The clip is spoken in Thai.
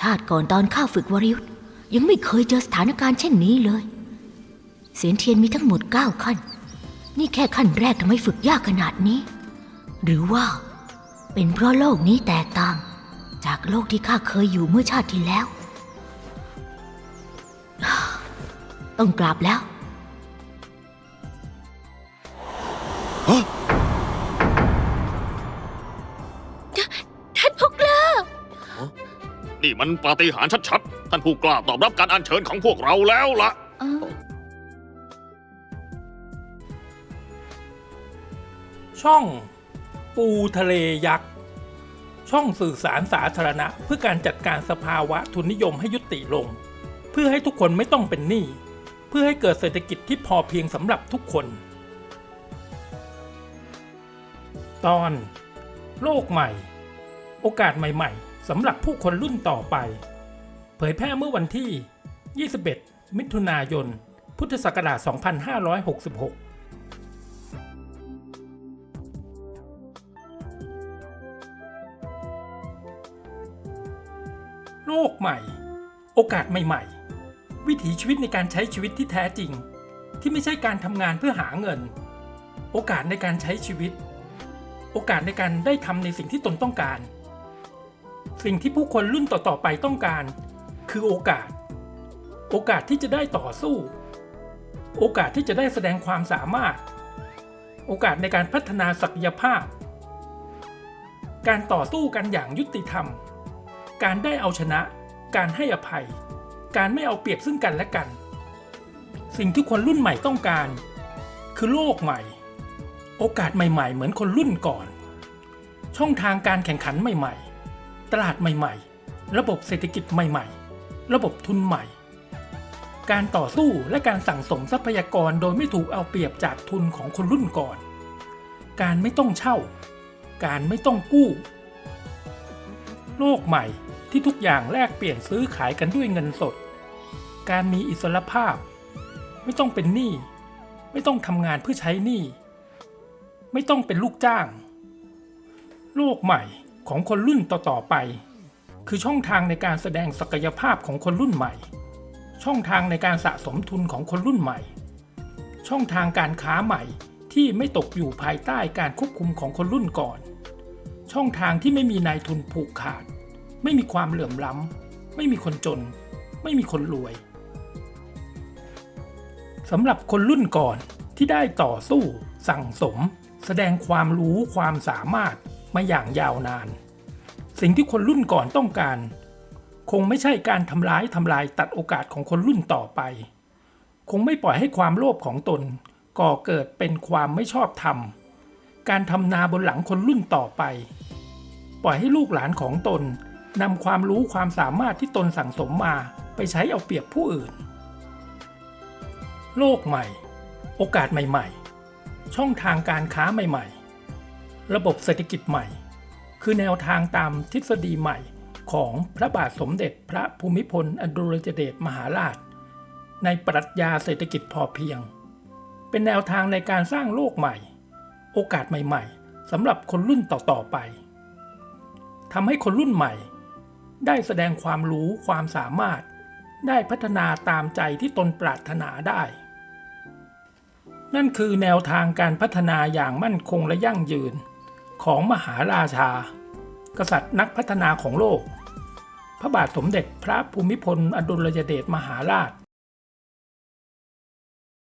ชาติก่อนตอนข้าฝึกวริยุทธ์ยังไม่เคยเจอสถานการณ์เช่นนี้เลย เสียนเทียนมีทั้งหมด 9 ขั้น นี่แค่ขั้นแรกทำไมฝึกยากขนาดนี้ หรือว่า เป็นเพราะโลกนี้แตกต่าง จากโลกที่ข้าเคยอยู่เมื่อชาติที่แล้ว ต้องกราบแล้วท่ นี่มันปาฏิหาริย์ชัดๆ ท่านผู้กล้าตอบรับการอัญเชิญของพวกเราแล้วล่ะเออช่องปูทะเลยักษ์ ช่องสื่อสารสาธารณะ เพื่อการจัดการสภาวะทุนนิยมให้ยุติลง เพื่อให้ทุกคนไม่ต้องเป็นหนี้ เพื่อให้เกิดเศรษฐกิจที่พอเพียงสำหรับทุกคน ตอน โลกใหม่ โอกาสใหม่ ๆ สำหรับผู้คนรุ่นต่อไป เผยแพร่เมื่อวันที่ 21 มิถุนายน พุทธศักราช 2566โลกใหม่ โอกาสใหม่ๆ วิถีชีวิตในการใช้ชีวิตที่แท้จริง ที่ไม่ใช่การทำงานเพื่อหาเงิน โอกาสในการใช้ชีวิต โอกาสในการได้ทำในสิ่งที่ตนต้องการ สิ่งที่ผู้คนรุ่นต่อๆไปต้องการ คือโอกาส โอกาสที่จะได้ต่อสู้ โอกาสที่จะได้แสดงความสามารถ โอกาสในการพัฒนาศักยภาพ การต่อสู้กันอย่างยุติธรรม การได้เอาชนะ การให้อภัย การไม่เอาเปรียบซึ่งกันและกัน สิ่งที่คนรุ่นใหม่ต้องการ คือโลกใหม่ โอกาสใหม่ ๆ เหมือนคนรุ่นก่อน ช่องทางการแข่งขันใหม่ ๆ ตลาดใหม่ๆ ระบบเศรษฐกิจใหม่ๆ ระบบทุนใหม่ การต่อสู้และการสั่งสมทรัพยากรโดยไม่ถูกเอาเปรียบจากทุนของคนรุ่นก่อน การไม่ต้องเช่า การไม่ต้องกู้ โลกใหม่ที่ทุกอย่างแลกเปลี่ยนซื้อขายกันด้วยเงินสด การมีอิสรภาพ ไม่ต้องเป็นหนี้ ไม่ต้องทำงานเพื่อใช้หนี้ ไม่ต้องเป็นลูกจ้าง โลกใหม่ ของคนรุ่นต่อๆไป คือช่องทางในการแสดงศักยภาพของคนรุ่นใหม่ ช่องทางในการสะสมทุนของคนรุ่นใหม่ ช่องทางการค้าใหม่ที่ไม่ตกอยู่ภายใต้การควบคุมของคนรุ่นก่อน ช่องทางที่ไม่มีนายทุนผูกขาด ไม่มีความเหลื่อมล้ำ ไม่มีคนจน ไม่มีคนรวยสำหรับคนรุ่นก่อนที่ได้ต่อสู้ สั่งสม แสดงความรู้ความสามารถ มาอย่างยาวนาน สิ่งที่คนรุ่นก่อนต้องการ คงไม่ใช่การทำร้ายทำลายตัดโอกาสของคนรุ่นต่อไป คงไม่ปล่อยให้ความโลภของตน ก่อเกิดเป็นความไม่ชอบธรรม การทำนาบนหลังคนรุ่นต่อไป ปล่อยให้ลูกหลานของตนนำความรู้ความสามารถที่ตนสั่งสมมาไปใช้เอาเปรียบผู้อื่น โลกใหม่ โอกาสใหม่ ๆ ช่องทางการค้าใหม่ ๆ ระบบเศรษฐกิจใหม่ คือแนวทางตามทฤษฎีใหม่ของพระบาทสมเด็จพระภูมิพลอดุลยเดชมหาราช ในปรัชญาเศรษฐกิจพอเพียง เป็นแนวทางในการสร้างโลกใหม่ โอกาสใหม่ๆสำหรับคนรุ่นต่อๆไปทำให้คนรุ่นใหม่ ได้แสดงความรู้ความสามารถ ได้พัฒนาตามใจที่ตนปรารถนาได้ นั่นคือแนวทางการพัฒนาอย่างมั่นคงและยั่งยืน ของมหาราชา กษัตริย์นักพัฒนาของโลก พระบาทสมเด็จพระภูมิพลอดุลยเดชมหาราช